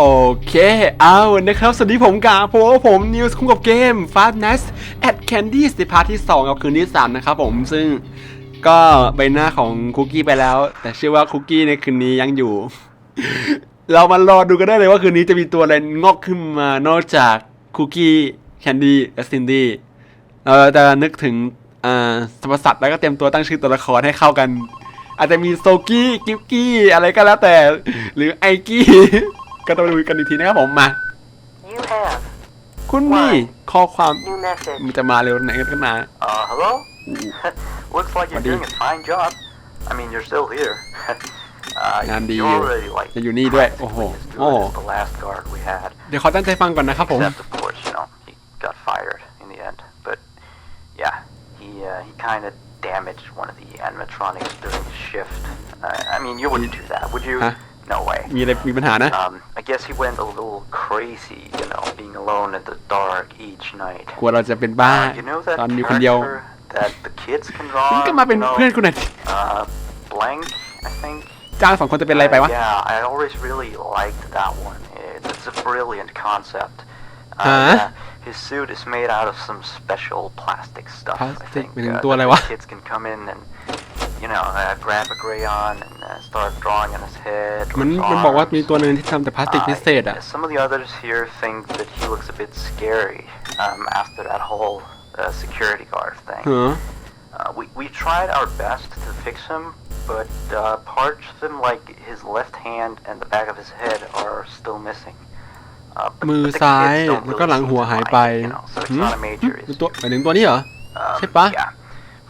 โอเค เอานะครับ สวัสดีผมกาโพผมนิวส์คุ้มกับเกม Fast n e s at Candy ในพาร์ทที่2กับคืนที่ 3 นะครับผม ซึ่งก็ใบหน้าของคุกกี้ไปแล้ว แต่เชื่อว่าคุกกี้ในคืนนี้ยังอยู่ เรามารอดูกันได้เลยว่าคืนนี้จะมีตัวอะไรงอกขึ้นมานอกจากคุกกี้แคนดี้และซินดี้เราจะนึกถึงอสรรพสัตว์แล้วก็เตรียมตัวตั้งชื่อตัวละครให้เข้ากัน อาจจะมีโซกี้กิฟกี้อะไรก็แล้วแต่ หรือไอกี้ ก็ต้องดูกันอีกทีนะครับผมมา You have คุณมีข้อความ new message. มันจะมาเร็วไหนกันนะ Uh, hello? Looks like you're Buddy. doing a fine job. I mean, you're still here. uh, Nandi, you're you- already like จะอยู่นี่ด้วย practically โอ้โห as good โอ้ as the last guard we had. เดี๋ยวขอตั้งใจฟังก่อนนะครับผม Except, of course, you know, he got fired in the end. But yeah, he uh, he kind of damaged one of the animatronics during his shift. Uh, I mean, you wouldn't do that, would you? Huh? No way. มีอะไรมีปัญหานะ Um, I guess he went a little crazy, you know, being alone in the dark each night. กลัวเราจะเป็นบ้า Uh, you know that ตอนอยู่คนเดียว character that the kids can draw? นี่ก็มาเป็น you know, เพื่อนคุณหน่อย Uh, blank, I think. จ้างสองคนจะเป็นอะไรไปวะ Uh, yeah, I always really liked that one. It, it's a brilliant concept. Uh, Huh? yeah, his suit is made out of some special plastic stuff. I Plastic? think. หมายถึง uh, ตัวอะไร that วะ the kids can come in and, you know, uh, grab a crayon and uh, start drawing on his head. or มัน his มันบอกว่า arms. มีตัวหนึ่งที่ทำแต่พลาสติกพิเศษอ่ะ Uh, some of the others here think that he looks a bit scary um, after that whole uh, security guard thing. เหรอ Uh, we, we tried our best to fix him, but uh, parts of him, like his left hand and the back of his head, are still missing. Uh, but, มือ but the ซ้าย kids don't แล้วก็ really หลัง seem หัว to หาย mind ไป it, you know, so it's หืม not a major เป็น issue. ตัวหมายถึงตัวนี้เหรอ Um, ใช่ปะ Yeah.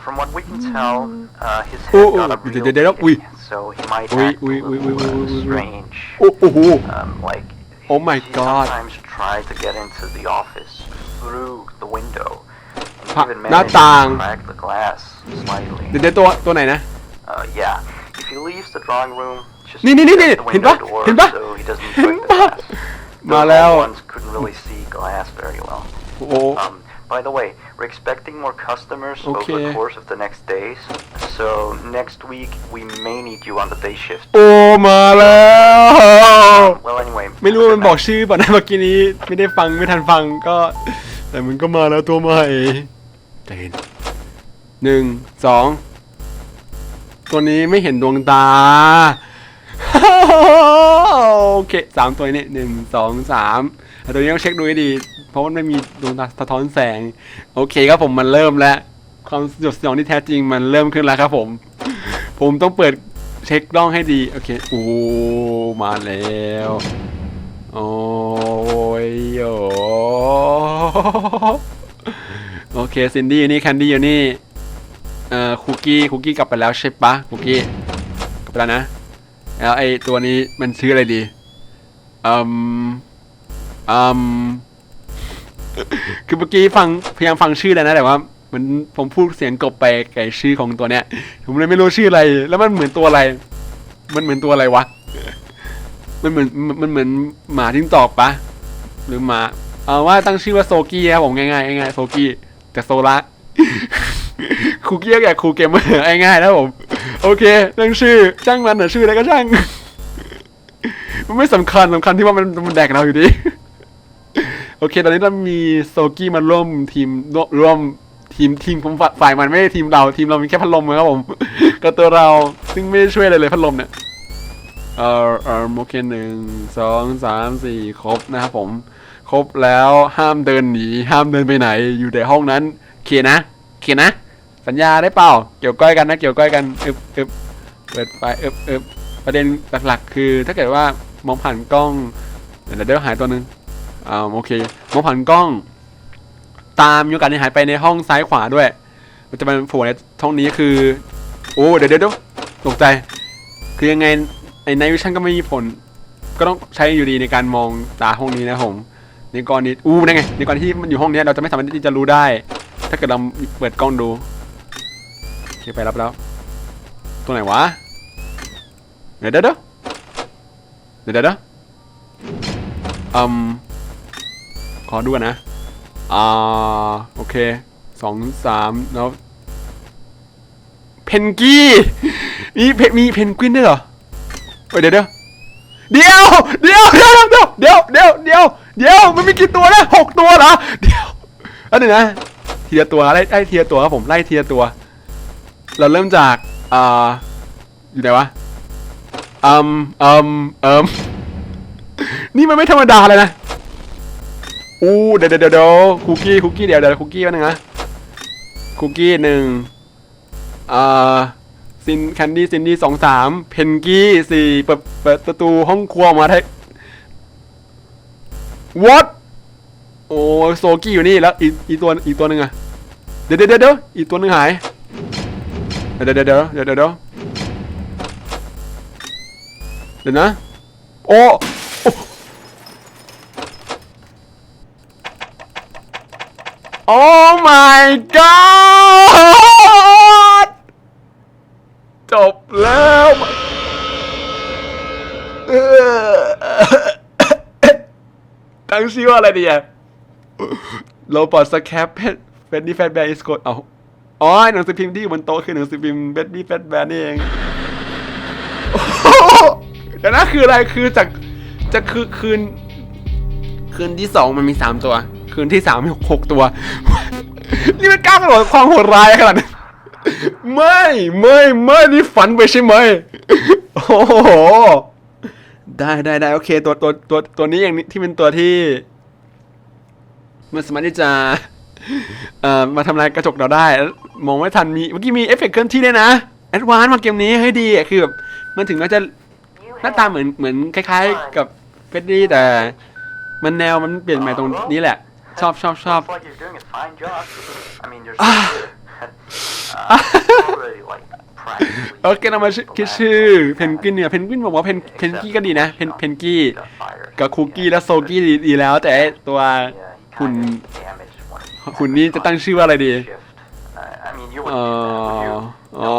From what we can tell, uh, his Oh, head oh, got a did- real did- did- beating, ui. so he might Ui, act ui, a ui, ui, little ui, ui, uh, ui. strange. โอ้โอ้โห Um, like, Oh my he God. sometimes tried to get into the office through the window. And Pa- even หน้า managed ต่าง to crack the glass slightly. เดี๋ยวเดี๋ยวตัวตัวไหนนะ Uh, yeah. If he leaves the drawing room, just นี่นี่นี่ shut นี่ the เห็น window ปะ door เห็นปะ so he doesn't เห็น break the ปะ glass. มา The แล้ว old ones couldn't really see glass very well. โอ้โห Um, by the way, we're expecting more customers over Okay. the course of the next days. So next week we may need you on the day shift. โอ้มาแล้ว Well, anyway. ไม่รู้ว่า good มันบอก night. ชื่อป่ะนะเมื่อกี้นี้ไม่ได้ฟังไม่ทันฟังก็ แต่มันก็มาแล้วตัวใหม่ใจเย็นหนึ่งสองตัวนี้ไม่เห็นดวงตา โอเคสามตัวนี้หนึ่งสองสามแต่ตัวนี้ต้องเช็คดูให้ดี เพราะมันไม่มีดวงตาสะท้อนแสง โอเคครับผมมันเริ่มแล้ว ความสยดสยองที่แท้จริงมันเริ่มขึ้นแล้วครับผม ผมต้องเปิดเช็คกล้องให้ดี โอเค โอ้ มาแล้ว โอ้ยโอโอเคซินดี้อยู่นี่แคนดี้อยู่นี่ เอ่อคุกกี้คุกกี้กลับไปแล้วใช่ปะคุกกี้กลับไปแล้วนะ แล้วไอตัวนี้มันชื่ออะไรดีอืมอืม คือเมื่อกี้ฟังพยายามฟังชื่อแล้วนะแต่ว่ามันผมพูดเสียงกบไปไก่ชื่อของตัวเนี้ย ผมเลยไม่รู้ชื่ออะไร แล้วมันเหมือนตัวอะไร มันเหมือนตัวอะไรวะ มันเหมือนมันเหมือนหมาทิ้งตอกปะหรือหมาเอาว่าตั้งชื่อว่าโซกี้ครับผมง่ายๆง่ายๆโซกี้แต่โซละคูกี้ก็แก่คูเกมเมอร์ง่ายๆนะผม โอเคตั้งชื่อช่างมันเหรอชื่ออะไรก็ช่าง มันไม่สำคัญสำคัญที่ว่ามันมันแดกเราอยู่ดี โอเค ตอนนี้เรามีโซกี้มาร่วมทีมร่วมทีมทีมผมฝ่ายมันไม่ได้ทีมเราทีมเรามีแค่พัดลมนะครับผมก็ตัวเราซึ่งไม่ช่วยอะไรเลยพัดลมเนี่ยเออเออโอเคหนึ่งสองสามสี่ครบนะครับผม ครบแล้วห้ามเดินหนีห้ามเดินไปไหน อยู่แต่ห้องนั้นเคนะเคนะ สัญญาได้เปล่า เกี่ยวก้อยกันนะ เกี่ยวก้อยกันอึบอึบเปิดไฟอึบอึบประเด็นหลักๆ คือ ถ้าเกิดว่ามองผ่านกล้องเดี๋ยวเดี๋ยวหายตัวหนึ่ง อ่าโอเคมองผ่านกล้อง ตามยูกันที่หายไปในห้องซ้ายขวาด้วย มันจะเป็นผล่ในห้องนี้คือ โอ้เดี๋ยวเดี๋ยวเดี๋ยวตกใจ คือยังไงไอ้ในวิชั่นก็ไม่มีผล ก็ต้องใช้อยู่ดีในการมองตาห้องนี้นะผมในกรณีอู้นั่นไงในกรณีที่มันอยู่ห้องนี้เราจะไม่สามารถที่จะรู้ได้ ถ้าเกิดเราเปิดกล้องดูโอเคไปรับแล้วตัวไหนวะเดี๋ยวเดี๋ยวเดี๋ยวเดี๋ยวเดี๋ยวเดี๋ยวอืม ขอดูกันนะ อ่า โอเคสองสามแล้วเพนกี้ มีเพมีเพนกวินด้วยเหรอเอ้ยเดี๋ยวเดี๋ยวเดี๋ยวเดี๋ยวเดี๋ยวเดี๋ยวเดี๋ยวเดี๋ยวเดี๋ยวเดี๋ยวมันมีกี่ตัวนะหกตัวเหรอเดี๋ยวอันหนึ่งนะทีละตัวไล่ไล่ทีละตัวครับผมไล่ทีละตัว เราเริ่มจากอ่าอยู่ไหนวะอืมอืมอืมนี่มันไม่ธรรมดาเลยนะ อู้เดี๋ยวเดี๋ยวเดี๋ยวคุกกี้คุกกี้เดี๋ยวเดี๋ยวคุกกี้แป๊บนึงนะคุกกี้หนึ่งอ่าซินแคนดี้ซินดี้สองสามเพนกี้สี่เปิดเปิดประตูห้องครัวมาได้ what โอ้โซกี้อยู่นี่แล้วอีอีตัวอีตัวหนึ่งอะเดี๋ยวเดี๋ยวเดี๋ยวอีตัวหนึ่งหายเดี๋ยวเดี๋ยวเดี๋ยวเดี๋ยวเดี๋ยวเดี๋ยวเดี๋ยวนะโอ้ โอ้ my god จบแล้วตั้งชื่อว่าอะไรดีอะโรบอทสแคปเฟนดี้แฟตแบร์อิสโกดเอาอ๋อหนังสือพิมพ์ที่อยู่บนโต๊ะคือหนังสือพิมพ์เบ็ดบี้แฟตแบนนี่เองโอ้โหเดี๋ยวนะคืออะไรคือจากจะคือคืน คืนที่สองมันมีสามตัว คืนที่สามมีหกตัว นี่มันกล้ากระโดดความโหดร้ายขนาดนั้นไม่ไม่ไม่นี่ฝันไปใช่ไหมโอ้โหได้ได้ได้โอเค ตัวตัวตัวตัวนี้อย่างนี้ที่เป็นตัวที่ มันสามารถที่จะเอ่อมาทำลายกระจกเราได้ มองไม่ทันมีเมื่อกี้มีเอฟเฟกต์เคลื่อนที่ด้วยนะแอดวานมาเกมนี้ให้ดีอะคือแบบมันถึงแม้จะหน้าตาเหมือนเหมือนคล้าย ๆ กับเฟดดี้แต่ มันแนวมันเปลี่ยนใหม่ตรงนี้แหละ ชอบชอบชอบ Looks like you're doing a fine job. I mean, you're so good. uh, already like practically โอเคเรามาคิดชื่อเพนกวินเนี่ยเพนกวินบอกว่าเพนเพนกี้ก็ดีนะเพนเพนกี้ got fired. กับคุกกี้และโซกี้ดีดีแล้ว แต่ไอ้ตัว Yeah, he หุ่น kinda damaged one of the หุ่นนี้จะตั้งชื่อว่าอะไรดี shift. Uh, I mean, you อ๋ wouldn't อ do that, would you? อ๋อ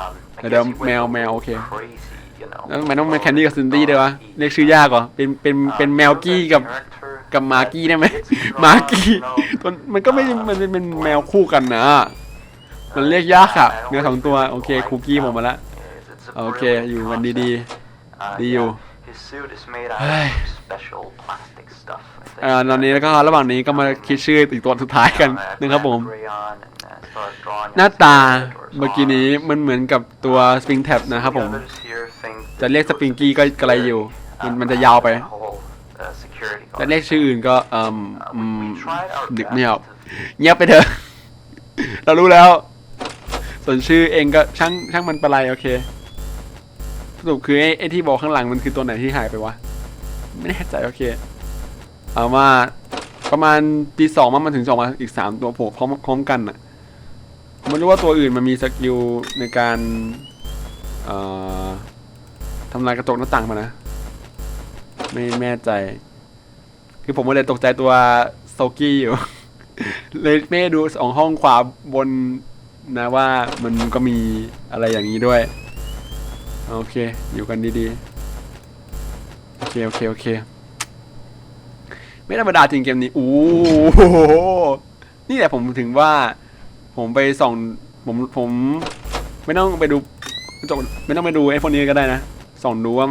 Um, I เดี๋ยว guess you แมว went แมวโอเค crazy, you know. แล้วทำไมต้องเป็นแคนดี้กับซินดี้ด้วยวะ เรียกชื่อยากเหรอเป็นเป็นเป็นแมวกี้กับ กับมาร์กี้ได้ไหมมาร์กี้มันมันก็ไม่มันเป็นเป็นแมวคู่กันนะ มันเรียกยากอะเนื้อสองตัวโอเคคุกกี้ผมมาละโอเคอยู่กันดีดีดีอยู่เฮ้ยเอ่อตอนนี้แล้วก็ระหว่างนี้ก็มาคิดชื่ออีกตัวสุดท้ายกันนะครับผม หน้าตาเมื่อกี้นี้มันเหมือนกับตัวสปริงแท็บนะครับผม จะเรียกสปริงกี้ก็กระไรอยู่ มันมันจะยาวไป แต่เรียกชื่ออื่นก็เอ่มอืมนึกไม่ออกเงียบไปเถอะ เรารู้แล้ว ส่วนชื่อเองก็ช่างช่างมันประไรโอเคสรุปคือไอ้ไอ้ที่บอกข้างหลังมันคือตัวไหนที่หายไปวะ ไม่แน่ใจโอเค เอาว่าประมาณปีสองมันถึงสองมาอีกสามตัวโผล่พร้อมพร้อมกันอะมไม่รู้ว่าตัวอื่นมันมีสกิลในการเอ่อทำลายกระจกหน้าต่างมานะ ไม่แน่ใจ คือผมก็เลยตกใจตัวโซกี้อยู่ เลยไม่ด้ดูสองห้องขวาบนนะว่ามันก็มีอะไรอย่างนี้ด้วย โอเค อยู่กันดีๆ โอเค โอเค โอเค ไม่ธรรมดาจริงเกมนี้ โอ้โห นี่แหละผมถึงว่า ผมไปส่อง ผมผม ไม่ต้องไปดูจบไม่ต้องไปดูไอ้พวกนี้ก็ได้นะ ส่องดูว่า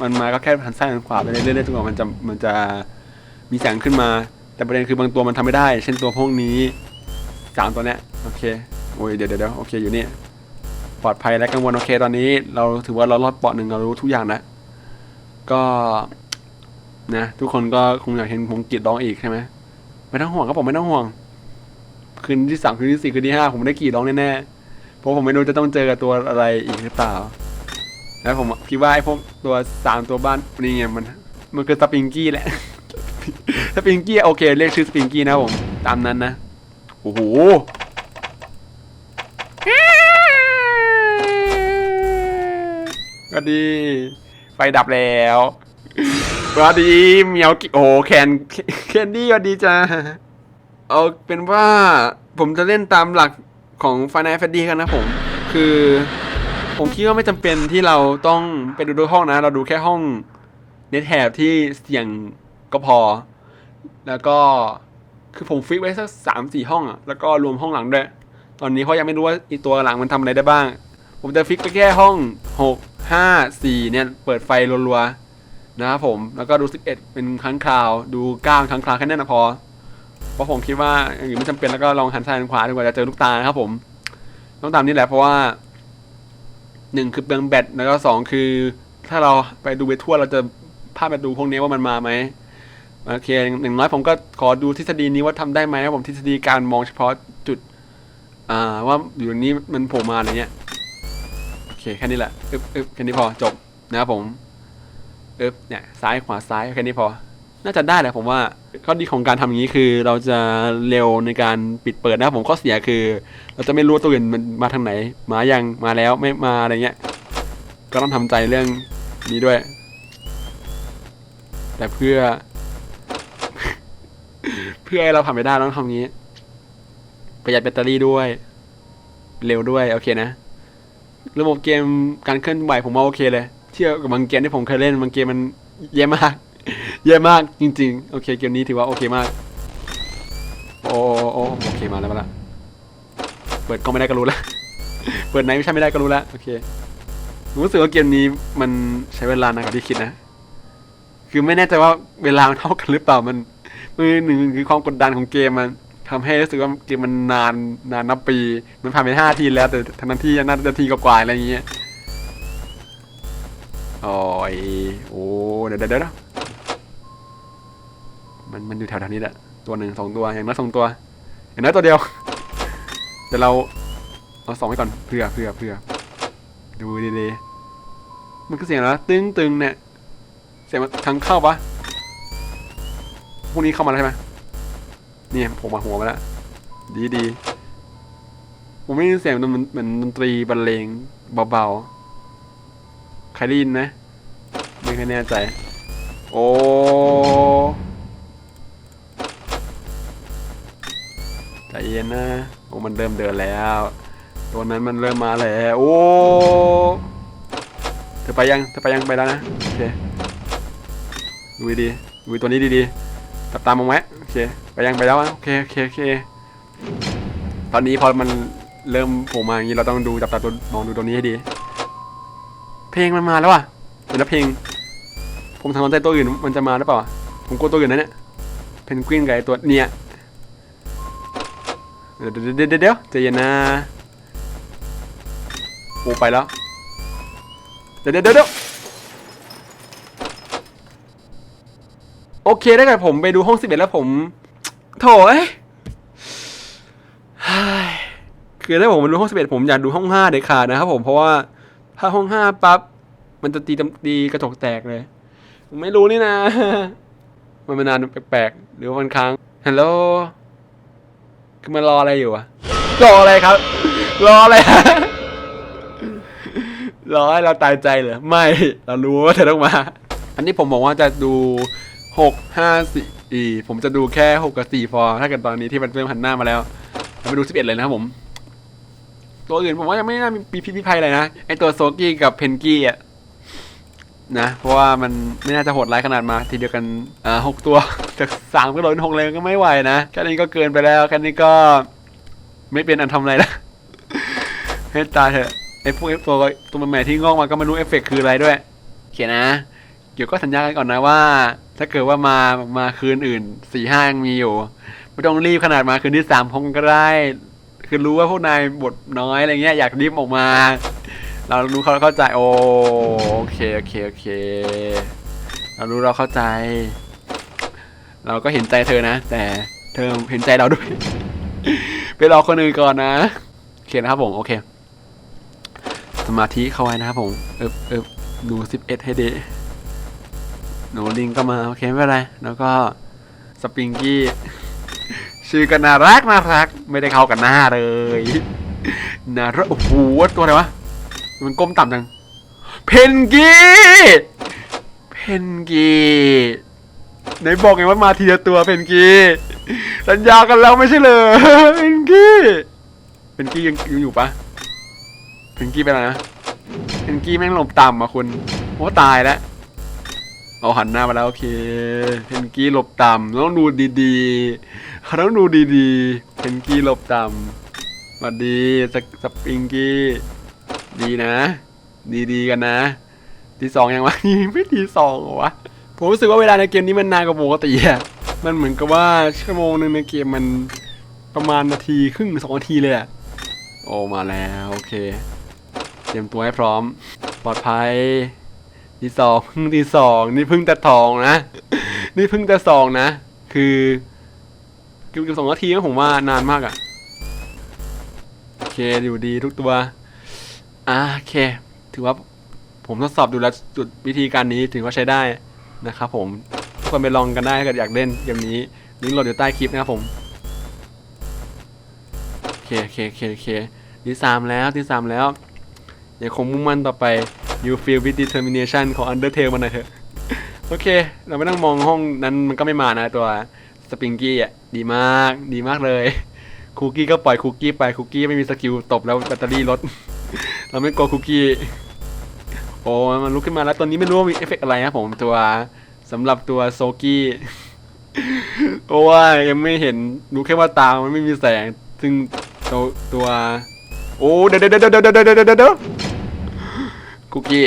มันมาก็แค่หันซ้ายหันขวาไปเรื่อยๆจนกว่ามันจะมันจะ มีแสงขึ้นมา แต่ประเด็นคือบางตัวมันทำไม่ได้ เช่นตัวพวกนี้สามตัวเนี้ยโอเคโอ้ยเดี๋ยวเดี๋ยวโอเคอยู่นี่ปลอดภัยและกังวลโอเคตอนนี้เราถือว่าเรารอดปราะหนึ่งเรารู้ทุกอย่างนะก็นะทุกคนก็คงอยากเห็นผมกรีดร้องอีกใช่ไหมไม่ต้องห่วงครับผมไม่ต้องห่วง คืนที่สามคืนที่สี่คืนที่ห้าผมไม่ได้กรีดร้องแน่ๆเพราะผมไม่รู้จะต้องเจอกับตัวอะไรอีกหรือเปล่า แล้วผมคิดว่าไอ้พวกตัวสามตัวบ้านนี่ไงมัน มันคือสปริงกี้แหละ สปริงกี้โอเคเรียกชื่อสปริงกี้นะผมตามนั้นนะโอ้โหก็ดี ไฟดับแล้วสวัสดีเมียวกิโอแคนแคนดี้สวัสดีจ้าเอาเป็นว่าผมจะเล่นตามหลักของฟ i น a l แฟดดี้กันนะผม คือ ผมคิดว่าไม่จำเป็นที่เราต้องไปดูด้วยห้องนะ เราดูแค่ห้องเน็ตแ b ที่เสี่ยงก็พอ แล้วก็คือผมฟิกไว้สักสามสี่ห้องอะแล้วก็รวมห้องหลังด้วย ตอนนี้เขายังไม่รู้ว่าอีตัวหลังมันทำอะไรได้บ้าง ผมจะฟิกไปแค่ห้องหกห้าสี่เนี่ยเปิดไฟรัวๆนะครับผมแล้วก็ดูสิบเอ็ดเป็นครั้งคราว ดูเก้าครั้งคราวแค่นั้นนะพอเพราะผมคิดว่าอย่างอื่นไม่จำเป็นแล้วก็ลองหันซ้ายหันขวาดีกว่าจะเจอลูกตานะครับผมต้องตามนี้แหละเพราะว่าหนึ่งคือเปลืองแบตแล้วก็สองคือ ถ้าเราไปดูไปทั่วเราจะพลาดไปดูพวกนี้ว่ามันมาไหม โอเคอย่างน้อยผมก็ขอดูทฤษฎีนี้ว่าทำได้ไหมครับผมทฤษฎีการมองเฉพาะจุด อ่าว่าอยู่นี้มันโผล่มาอะไรเงี้ยโอเคแค่นี้แหละอึบอึบแค่นี้พอจบนะครับผมอึบเนี่ยซ้ายขวาซ้ายแค่นี้พอ น่าจะได้แหละผมว่าข้อดีของการทำอย่างนี้คือเราจะเร็วในการปิดเปิดนะผมข้อเสียคือ เราจะไม่รู้ตัวอื่นมันมาทางไหน มายังมาแล้วไม่มาอะไรเงี้ย ก็ต้องทำใจเรื่องนี้ด้วย แต่เพื่อ เพื่อให้เราทำไปได้ต้องทำงี้ ประหยัดแบตเตอรี่ด้วย เร็วด้วย โอเคนะ ระบบเกมการเคลื่อนไหวผมว่าโอเคเลย เทียบกับบางเกมที่ผมเคยเล่นบางเกมมันแย่มากแย่มากจริง ๆ โอเคเกมนี้ถือว่าโอเคมาก โอ้โอ้โอเคมาแล้วมาล้วเปิดก็ไม่ได้ก็รู้ล้วเปิดไหนไม่ใช่ไม่ได้ก็รู้ล้วโอเครู้สึกว่าเกมนี้มันใช้เวลานานกว่าที่คิดนะ คือไม่แน่ใจว่าเวลาเท่ากันหรือเปล่ามัน หนึ่งคือความกดดันของเกมมันทำให้รู้สึกว่าเกมมันนานนานนับปี มันผ่านไปห้าทีแล้วแต่ทันที่น่าจะทีกว่าๆอะไรอย่างเงี้ยโอ้ยโอ้เดี๋ยวเดี๋ยวมันมันอยู่แถวๆนี้แหละตัวหนึ่งสองตัวอย่างน้อยสองตัว อย่างน้อยตัวเดียวเดี๋ยวเราเอาสองไว้ก่อนเผื่อเผื่อเผื่อดูดีๆมันก็เสียงแล้วตึ้งตึงเนี่ยเสียงมันทางเข้าปะ วกนี้เข้ามาแล้วใช่ไหมเนี่ยผมมาหัวมาแล้วดีดีผมไม่ได้ยินเสียงมันเหมือนดนตรีบรรเลงเบาๆใครได้ยินไหมไม่ค่อยแน่ใจ โอ้ใจเย็นนะโอ้มันเริ่มเดินแล้ว ตัวนั้นมันเริ่มมาแล้วโอ้เธอไปยังเธอไปยังไปแล้วนะโอเคดูดีๆดูตัวนี้ดีๆ ตับตามมองไว้โอเคไปยังไปแล้วอะโอเคโอเคโอเค ตอนนี้พอมันเริ่มโผล่มาอย่างนี้เราต้องดูจับตาตัวมองดูตัวนี้ให้ดี เพลงมันมาแล้วอะเดี๋ยวนะเพลง ผมทำใจตัวอื่นมันจะมาหรือเปล่าผมกลัวตัวอื่นนะเนี่ยเพนกวินกับไอตัวเนี่ยเดี๋ยวเดี๋ยวเดี๋ยวเดี๋ยวใจเย็นนะโอ้ไปแล้ว เดี๋ยวเดี๋ยวเดี๋ยว โอเคได้ไงผมไปดูห้องสิบเอ็ดแล้วผม โถเอ้ยเฮ้ยคือถ้าผมไปดูห้องสิบเอ็ดผมอยากดูห้องห้าเด็ดขาดนะครับผมเพราะว่าถ้าห้องห้าปั๊บมันจะตีตีกระจกแตกเลย ผมไม่รู้นี่นะ มันมานานแปลกๆหรือวันค้างฮัลโหลคือมันรออะไรอยู่อะรออะไรครับ รออะไรรอให้เราตายใจเหรอไม่ เรารู้ว่าเธอต้องมา อันนี้ผมบอกว่าจะดู หกห้าสี่อีผมจะดูแค่หกกับสี่พอ ถ้าเกิดตอนนี้ที่มันเริ่มหันหน้ามาแล้วเราไปดูสิบเอ็ดเลยนะครับผม ตัวอื่นผมว่ายังไม่น่ามีพิพิภัยอะไรนะ ไอตัวโซกี้กับเพนกี้อะนะ เพราะว่ามันไม่น่าจะโหดร้ายขนาดมาทีเดียวกันอ่าหกตัวจากสามก็โดนหกเลยก็ไม่ไหวนะ แค่นี้ก็เกินไปแล้ว แค่นี้ก็ไม่เป็นอันทำอะไรแล้วให้ตาเถอะไอพวกตัวตัวใหม่ที่งอกมาก็ไม่รู้เอฟเฟกต์คืออะไรด้วยโอเคนะ เดี๋ยวก็สัญญากันก่อนนะว่า ถ้าเกิดว่ามามาคืนอื่นสี่ห้ายังมีอยู่ไม่ต้องรีบขนาดมาคืนที่สามคงก็ได้ คือรู้ว่าพวกนายบทน้อยอะไรเงี้ยอยากรีบออกมา เรารู้เขาเข้าใจโอเคโอเคโอเค เรารู้เราเข้าใจ เราก็เห็นใจเธอนะ แต่เธอเห็นใจเราด้วย ไปรอคนอื่นก่อนนะโอเคนะครับผมโอเค สมาธิเข้าไว้นะครับผมเอบเอบดูสิบเอ็ดให้ดี หนูลิงก็มาโอเคไม่เป็นไร แล้วก็สปริงกี้ ชื่อก็น่ารักน่ารัก ไม่ได้เข้ากันหน้าเลยน่ารักโอ้โหตัวอะไรวะ มันก้มต่ำจัง เพนกี้เพนกี้ไหนบอกไงว่ามาทีละตัวเพนกี้สัญญากันแล้วไม่ใช่เลยเพนกี้เพนกี้ยังยังอยู่ปะเพนกี้เป็นอะไรนะเพนกี้แม่งหลบต่ำอะคุณโอ้ตายแล้ว เอาหันหน้ามาแล้วโอเคเพนกี้หลบต่ำต้องดูดีๆต้องดูดีๆเพนกี้หลบต่ำสวัสดีสสปริงกี้ดีนะ ดีๆกันนะทีสองยังวะยังไม่ทีสองเหรอวะผมรู้สึกว่าเวลาในเกมนี้มันนานกว่าปกติอะมันเหมือนกับว่าชั่วโมงหนึ่งในเกมมันประมาณนาทีครึ่งสองนาทีเลยอะโอ้มาแล้วโอเค เตรียมตัวให้พร้อม ปลอดภัย ทีสองเพิ่งทีสองนี่เพิ่งแต่ทองนะ นี่เพิ่งแต่สองนะ คือเกือบสองนาทีนะผมว่านานมากอะโอเคอยู่ดีทุกตัวอะโอเค ถือว่าผมทดสอบดูแล้วจุดวิธีการนี้ถือว่าใช้ได้นะครับผมทุกคนไปลองกันได้ถ้าเกิดอยากเล่นเกมนี้ลิงก์โหลดอยู่ใต้คลิปนะครับผมโอเคโอเคโอเคโอเคที่สามแล้วที่สามแล้วยังคงมุ่งมั่นต่อไป you feel with determination ของ Undertale มันหน่อยเถอะ โอเค เราไม่ต้องมองห้องนั้นมันก็ไม่มานะตัวสปริงกี้อะ ดีมาก ดีมากเลย คุกกี้ก็ปล่อยคุกกี้ไป คุกกี้ไม่มีสกิลตบแล้วแบตเตอรี่ลด เราไม่กลัวคุกกี้ โอ้ มันลุกขึ้นมาแล้วตอนนี้ไม่รู้ว่ามีเอฟเฟกอะไรนะผมตัวสำหรับตัวโซกี้เพราะว่ายังไม่เห็นรู้แค่ว่าตามันไม่มีแสง ซึ่งตัวตัว โอ้ เดี๋ยวเดี๋ยวเดี๋ยวเดี๋ยวเดี๋ยวเดี๋ยว คุกกี้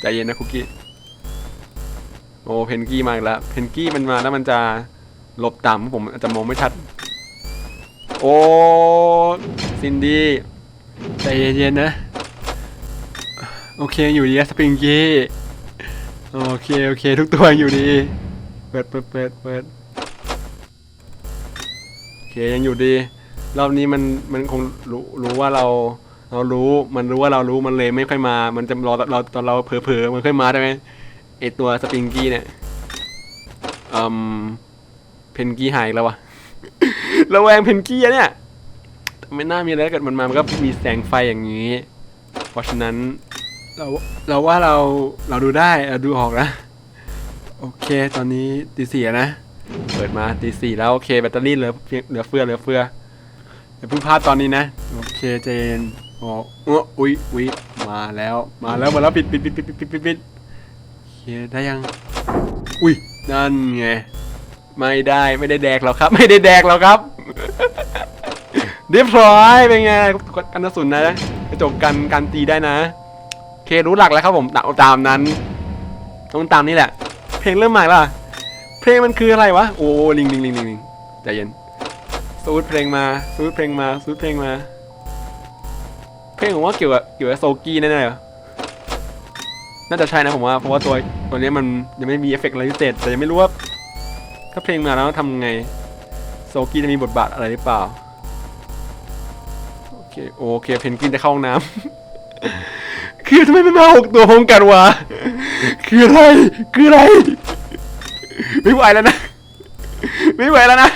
ใจเย็นนะคุกกี้โอ้เพนกี้มาอีกแล้วเพนกี้มันมาแล้วมันจะหลบต่ำผมอาจจะมองไม่ชัด โอ้ซินดี้ใจเย็นๆนะ โอเคอยู่ดีสปริงกี้โอเคโอเค ทุกตัวอยู่ดี เปิดเปิดเปิดเปิดโอเคยังอยู่ดี รอบนี้มันมันคงรู้รู้ว่าเรา เรารู้มันรู้ว่าเรารู้มันเลยไม่ค่อยมา มันจะรอเราตอนเราเผลอๆมันค่อยมาได้ไหมไอตัวสปริงกี้เนี่ยอืมเพนกี้หายแล้ววะระแวงเพนกี้เนี่ยไม่น่ามีอะไรเกิดมันมามันก็มีแสงไฟอย่างนี้ เพราะฉะนั้นเราเราว่าเราเราดูได้เราดูออกนะโอเค ตอนนี้ตีสี่นะ เปิดมาตีสี่แล้วโอเคแบตเตอรี่เหลือเพียงเหลือเฟือเหลือเฟืออย่าเพิ่งพลาดตอนนี้นะ โอเคเจน โอ้อุ๊ยอุ๊ยอุ๊ยมาแล้ว มาแล้ว มาแล้ว ปิดปิดปิดปิดปิดปิดปิดปิดเคได้ยัง อุ้ยนั่นไง ไม่ได้ ไม่ได้แดกแล้วครับ ไม่ได้แดกแล้วครับ เรียบร้อยเป็นไงกันกระสุนนะกระจกกันการตีได้นะเครู้หลักแล้วครับผมตามตามนั้น ต้องตามนี่แหละ เพลงเริ่มใหม่ละเพลงมันคืออะไรวะ โอ้ลิงลิงลิงลิงลิงใจเย็นสูดเพลงมาสูดเพลงมาสูดเพลงมา ลงผมว่าเกี่ยวกับเกี่ยวกับโซกี้แน่ๆเหรอน่าจะใช่นะผมว่าเพราะว่าตัวตัวนี้มันยังไม่มีเอฟเฟกต์อะไรพิเศษแต่ยังไม่รู้ว่าถ้าเพลงมาแล้วทำไงโซกี้จะมีบทบาทอะไรหรือเปล่าโอเคโอเคเพนกินจะเข้าห้องน้ำคือทำไมมันมาหกตัวพร้อมกันวะคืออะไรคืออะไรไม่ไหวแล้วนะไม่ไหวแล้วนะ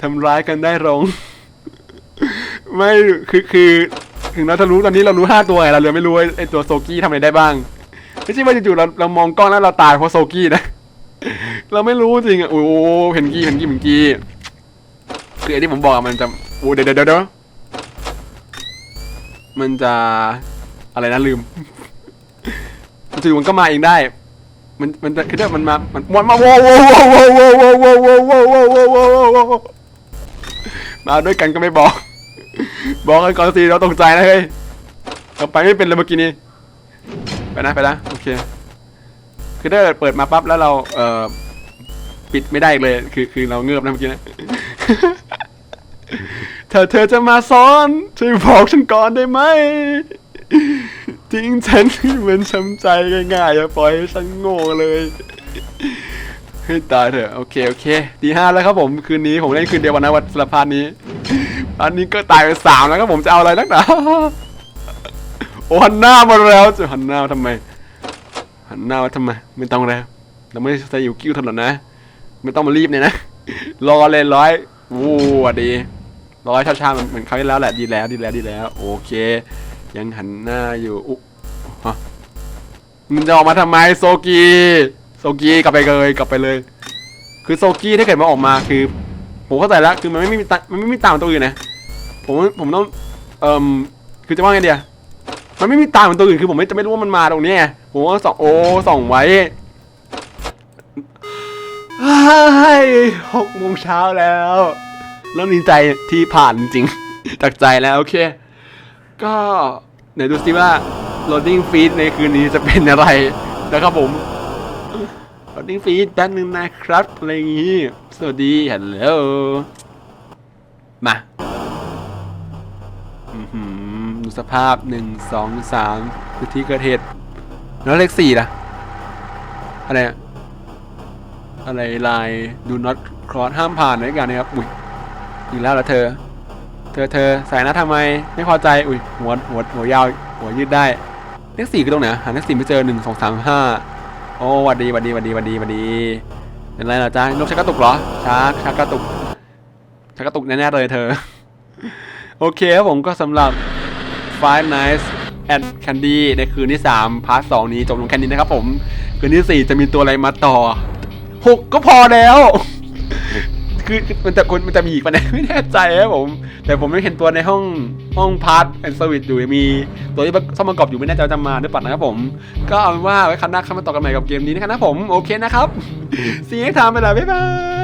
ทำร้ายกันได้ลง ไม่คือคือถึงเราจะรู้ตอนนี้เรารู้ห้าตัวไงเราเลยไม่รู้ไอตัวโซกี้ทำอะไรได้บ้างไม่ใช่ว่าจู่ๆเราเรามองกล้องแล้วเราตายเพราะโซกี้นะเราไม่รู้จริงอะโอ้โหเพนกี้เพนกี้เพนกี้คือไอที่ผมบอกมันจะโอ้เดี๋ยวเดี๋ยวเดี๋ยวมันจะอะไรนะลืมจู่ๆมันก็มาเองได้ มันมันจะคือถ้ามันมามันมันมาโว้โวโว้โว้โว้โว้โว้โว้โว้โว้โว้โว้โว้โว้มาด้วยกันก็ไม่บอก บอกกันก่อนสิเราตกใจนะเฮ้ยเราไปไม่เป็นเลยเมื่อกี้นี้ไปนะไปนะโอเคคือถ้าเปิดมาปั๊บแล้วเราเอ่อปิดไม่ได้เลย คือคือเราเงือบนะเมื่อกี้นะเธอเธอจะมาซ้อนช่วยบอกฉันก่อนได้ไหมทิ้งฉันให้มันช้ำใจง่ายๆอย่าปล่อยให้ฉันโง่เลยให้ตายเถอะโอเคโอเคตีห้าแล้วครับผมคืนนี้ผมเล่นคืนเดียววันนะวันสลับพาร์ทนี้ พาร์ทนี้ก็ตายไปสามแล้วครับผมจะเอาอะไรนักหนาโอ้หันหน้ามาแล้วจะหันหน้าทำไม หันหน้ามาทำไม ไม่ต้องแล้วเราไม่ใส่อยู่กิ้วถนนนะ ไม่ต้องมารีบเนี่ยนะ รอเลยร้อยโอ้ดีร้อยช้าๆเหมือนเหมือนคราแล้วแหละดีแล้วดีแล้วดีแล้ว โอเค ยังหันหน้าอยู่อุ๊ฮะมันจะออกมาทำไมโซกีโซกีกลับไปเลยกลับไปเลย คือโซกี้ถ้าเกิดมาออกมาคือ ผมเข้าใจแล้วคือมันไม่มีมันไม่มีตาเหมือนตัวอื่นนะผมผมต้องเอ่มคือจะว่าไงเดียมันไม่มีตาเหมือนตัวอื่นคือผมไม่จะไม่รู้ว่ามันมาตรงนี้ไงผมก็ส่องโอ้ส่องไว้เฮ้ยหกโมงเช้าแล้วแล้วดีใจที่ผ่านจริงจากใจแล้วโอเค ก็ไหนดูซิว่า loading feed ในคืนนี้จะเป็นอะไรนะครับผม loading feed แป๊บนึงนะครับอะไรอย่างงี้สวัสดีฮัลโหลมาอื้อหือดูสภาพหนึ่งสองสามคือที่เกิดเหตุแล้วเลขสี่ล่ะ อะไรอะอะไรลาย do not cross ห้ามผ่านอะไรกันนะครับอุ้ยอีกแล้วเหรอเธอ เธอเธอใส่หน้าทำไม ไม่พอใจอุ้ยหัวหัวหัวยาวหัวยืดได้เลขสี่คือตรงไหนหาเลขสี่ไม่เจอหนึ่งสองสามห้า โอ้หวัดดีหวัดดีหวัดดีหวัดดีหวัดดีเป็นไรเหรอจ๊ะนกชักกระตุกเหรอชักชักกระตุกชักกระตุกแน่ๆเลยเธอ โอเคครับผมก็สำหรับ Five Nights at Candy ในคืนที่ 3 พาร์ท 2 นี้จบลงแค่นี้นะครับผม คืนที่ 4 จะมีตัวอะไรมาต่อ 6 ก็พอแล้ว คือมันจะคนมันจะมีอีกปะเนี่ยไม่แน่ใจครับผม แต่ผมไม่เห็นตัวในห้องห้องพาร์ทแอนด์สวิตอยู่มีตัวที่ซ่อมประกอบอยู่ไม่แน่ใจว่าจะมาหรือเปล่านะครับผม ก็เอาเป็นว่าไว้ครั้งหน้าเข้ามาต่อกันใหม่กับเกมนี้นะครับผมโอเคนะครับสีให้ทำไปและบ๊ายบาย